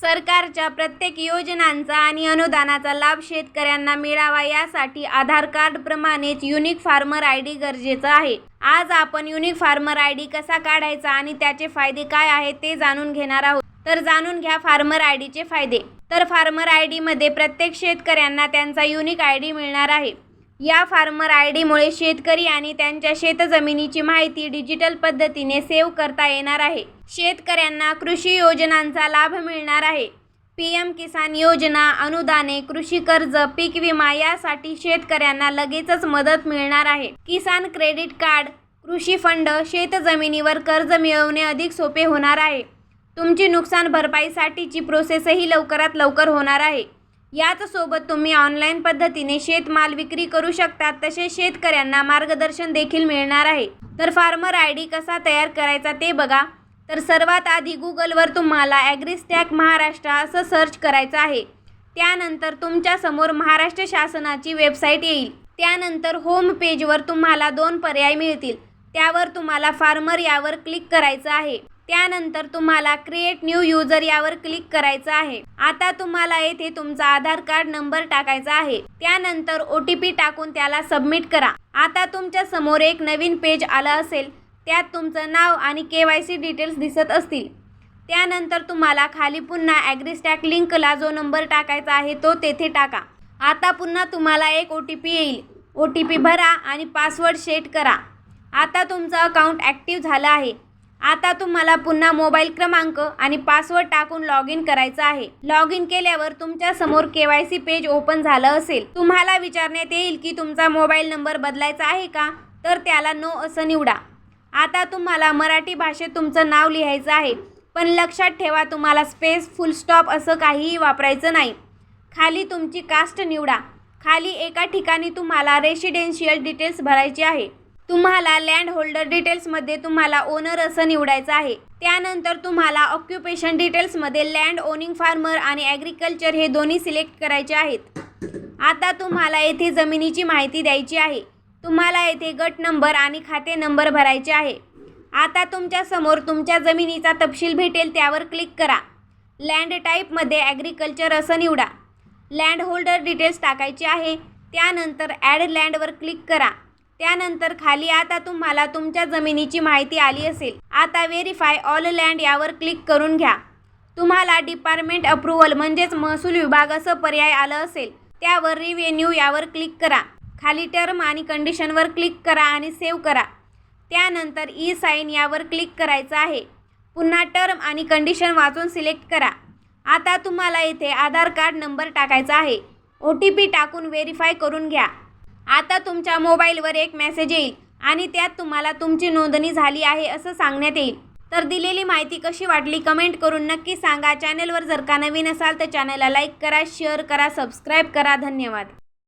सरकारच्या प्रत्येक योजनांचा आणि अनुदानाचा लाभ शेतकऱ्यांना मिळावा यासाठी आधार कार्ड प्रमाणेच युनिक फार्मर आय डी गरजेचं आहे. आज आपण युनिक फार्मर आय डी कसा काढायचा आणि त्याचे फायदे काय आहेत ते जाणून घेणार आहोत. तर जाणून घ्या फार्मर आय डीचे फायदे. तर फार्मर आय डीमध्ये प्रत्येक शेतकऱ्यांना त्यांचा युनिक आय डी मिळणार आहे. या फार्मर आय डीमुळे शेतकरी आणि त्यांच्या शेतजमिनीची माहिती डिजिटल पद्धतीने सेव्ह करता येणार आहे. शेतकऱ्यांना कृषी योजनांचा लाभ मिळणार आहे. पी एम किसान योजना अनुदाने कृषी कर्ज पीक विमा यासाठी शेतकऱ्यांना लगेचच मदत मिळणार आहे. किसान क्रेडिट कार्ड कृषी फंड शेतजमिनीवर कर्ज मिळवणे अधिक सोपे होणार आहे. तुमची नुकसान भरपाईसाठीची प्रोसेसही लवकरात लवकर होणार आहे. याच सोबत तुम्ही ऑनलाईन पद्धतीने शेतमाल विक्री करू शकता तसेच शेतकऱ्यांना मार्गदर्शन देखील मिळणार आहे. तर फार्मर आय डी कसा तयार करायचा ते बघा. तर सर्वात आधी गुगलवर तुम्हाला ॲग्रिस्टॅक महाराष्ट्र असं सर्च करायचं आहे. त्यानंतर तुमच्यासमोर महाराष्ट्र शासनाची वेबसाईट येईल. त्यानंतर होम पेजवर तुम्हाला दोन पर्याय मिळतील. त्यावर तुम्हाला फार्मर यावर क्लिक करायचं आहे. त्यानंतर तुम्हाला क्रिएट न्यू युजर यावर क्लिक करायचं आहे. आता तुम्हाला येथे तुमचा आधार कार्ड नंबर टाकायचा आहे. त्यानंतर ओ टी पी टाकून त्याला सबमिट करा. आता तुमच्यासमोर एक नवीन पेज आलं असेल. त्यात तुमचं नाव आणि के वाय सी डिटेल्स दिसत असतील. त्यानंतर तुम्हाला खाली पुन्हा ॲग्रिस्टॅक लिंकला जो नंबर टाकायचा आहे तो तेथे टाका. आता पुन्हा तुम्हाला एक ओ टी पी येईल. ओ टी पी भरा आणि पासवर्ड सेट करा. आता तुमचं अकाउंट ॲक्टिव्ह झालं आहे. आता तुम्हाला पुन्हा मोबाईल क्रमांक आणि पासवर्ड टाकून लॉग इन करायचं आहे. लॉग इन केल्यावर तुमच्यासमोर K Y C page open झालं असेल. तुम्हाला विचारण्यात येईल की तुमचा मोबाईल नंबर बदलायचा आहे का? तर त्याला नो असं निवडा. आता तुम्हाला मराठी भाषेत तुमचं नाव लिहायचं आहे. पण लक्षात ठेवा तुम्हाला स्पेस फुल स्टॉप असं काहीही वापरायचं नाही. खाली तुमची कास्ट निवडा. खाली एका ठिकाणी तुम्हाला रेसिडेन्शियल डिटेल्स भरायचे आहे. तुम्हाला लँड होल्डर डिटेल्समध्ये तुम्हाला ओनर असं निवडायचं आहे. त्यानंतर तुम्हाला ऑक्युपेशन डिटेल्समध्ये लँड ओनिंग फार्मर आणि ॲग्रिकल्चर हे दोन्ही सिलेक्ट करायचे आहेत. आता तुम्हाला येथे जमिनीची माहिती द्यायची आहे. तुम्हाला येथे गट नंबर आणि खाते नंबर भरायचे आहे. आता तुमच्यासमोर तुमच्या जमिनीचा तपशील भेटेल त्यावर क्लिक करा. लँड टाईपमध्ये ॲग्रिकल्चर असं निवडा. लँड होल्डर डिटेल्स टाकायचे आहे. त्यानंतर ॲड लँडवर क्लिक करा. त्यानंतर खाली आता तुम्हाला तुमच्या जमिनीची माहिती आली असेल. आता व्हेरीफाय ऑल लँड यावर क्लिक करून घ्या. तुम्हाला डिपार्टमेंट अप्रुव्हल म्हणजेच महसूल विभाग असं पर्याय आलं असेल. त्यावर रिव्हेन्यू यावर क्लिक करा. खाली टर्म आणि कंडिशनवर क्लिक करा आणि सेव्ह करा. त्यानंतर ई साईन यावर क्लिक करायचं आहे. पुन्हा टर्म आणि कंडिशन वाचून सिलेक्ट करा. आता तुम्हाला इथे आधार कार्ड नंबर टाकायचा आहे. ओ टी पी टाकून व्हेरीफाय करून घ्या. आता तुमच्या मोबाईलवर एक मेसेज येईल आणि त्यात तुम्हाला तुमची नोंदणी झाली आहे असं सांगण्यात येईल. तर दिलेली माहिती कशी वाटली कमेंट करून नक्की सांगा. चॅनलवर जर का नवीन असाल तर चॅनलला लाईक करा शेअर करा सबस्क्राईब करा. धन्यवाद.